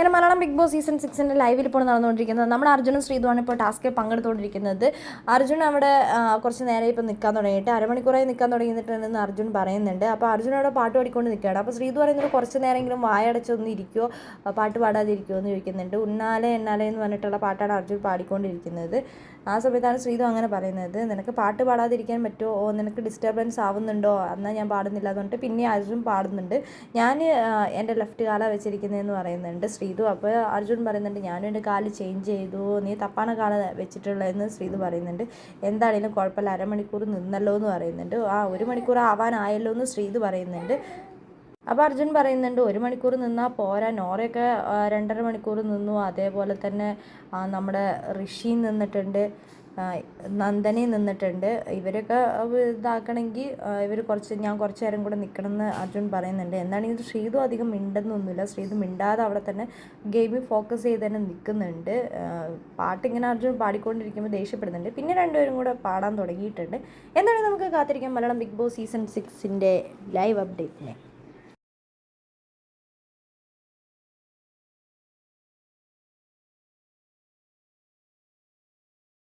അങ്ങനെ Malayalam big boss season സിക്സിന്റെ ലൈവിൽ ഇപ്പോൾ നടന്നുകൊണ്ടിരിക്കുന്നത് നമ്മുടെ അർജുനും ശ്രീധുവാണ് ഇപ്പോൾ ടാസ്കിൽ പങ്കെടുത്തുകൊണ്ടിരിക്കുന്നത്. അർജുൻ അവിടെ കുറച്ച് നേരം ഇപ്പോൾ നിൽക്കാൻ തുടങ്ങിയിട്ട് അരമണിക്കൂറായി നിൽക്കാൻ തുടങ്ങിയിട്ടുണ്ടെന്ന് അർജുൻ പറയുന്നുണ്ട്. അപ്പോൾ അർജുൻ അവിടെ പാട്ട് പാടിക്കൊണ്ട് നിൽക്കുകയാണ്. അപ്പോൾ ശ്രീധു പറയുന്നത് കുറച്ച് നേരമെങ്കിലും വായടച്ചൊന്ന് ഇരിക്കുമോ പാട്ട് പാടാതിരിക്കുമോ എന്ന് ചോദിക്കുന്നുണ്ട്. ഉന്നാലെ എന്നാലെ എന്ന് പറഞ്ഞിട്ടുള്ള പാട്ടാണ് അർജുൻ പാടിക്കൊണ്ടിരിക്കുന്നത്. ആ സമയത്താണ് ശ്രീധു അങ്ങനെ പറയുന്നത്. നിനക്ക് പാട്ട് പാടാതിരിക്കാൻ പറ്റുമോ? നിനക്ക് ഡിസ്റ്റർബൻസ് ആവുന്നുണ്ടോ? എന്നാൽ ഞാൻ പാടുന്നില്ല എന്ന് പറഞ്ഞിട്ട് പിന്നെ അർജുൻ പാടുന്നുണ്ട്. ഞാൻ എന്റെ ലെഫ്റ്റ് കാല വെച്ചിരിക്കുന്നതെന്ന് പറയുന്നുണ്ട് ശ്രീതു അപ്പോൾ അർജുൻ പറയുന്നുണ്ട് ഞാനും എന്റെ കാൽ ചേഞ്ച് ചെയ്തു. നീ തപ്പാണ് കാല വെച്ചിട്ടുള്ളതെന്ന് ശ്രീതു പറയുന്നുണ്ട്. എന്താണെങ്കിലും കുഴപ്പമില്ല. അരമണിക്കൂർ നിന്നല്ലോ എന്ന് പറയുന്നുണ്ട്. ആ ഒരു മണിക്കൂർ ആവാനായല്ലോ എന്ന് ശ്രീതു പറയുന്നുണ്ട്. അപ്പോൾ അർജുൻ പറയുന്നുണ്ട് ഒരു മണിക്കൂർ നിന്നാൽ പോരാ. നോറയൊക്കെ രണ്ടര മണിക്കൂർ നിന്നു. അതേപോലെ തന്നെ നമ്മുടെ ഋഷി നിന്നിട്ടുണ്ട്. നന്ദനി നിന്നിട്ടുണ്ട്. ഇവരൊക്കെ ഇതാക്കണമെങ്കിൽ ഇവർ കുറച്ച് ഞാൻ കുറച്ച് നേരം കൂടെ നിൽക്കണം എന്ന് അർജുൻ പറയുന്നുണ്ട്. എന്താണെങ്കിൽ ശ്രീതു അധികം മിണ്ടെന്നൊന്നുമില്ല. ശ്രീതു മിണ്ടാതെ അവിടെ തന്നെ ഗെയിമിൽ ഫോക്കസ് ചെയ്ത് തന്നെ നിൽക്കുന്നുണ്ട് ആ, പാട്ടിങ്ങനെ അർജുൻ പാടിക്കൊണ്ടിരിക്കുമ്പോൾ ദേഷ്യപ്പെടുന്നുണ്ട്. പിന്നെ രണ്ടുപേരും കൂടെ പാടാൻ തുടങ്ങിയിട്ടുണ്ട്. എന്താണ് നമുക്ക് കാത്തിരിക്കാം. മലയാളം ബിഗ് ബോസ് സീസൺ സിക്സിന്റെ ലൈവ് അപ്ഡേറ്റിനെ.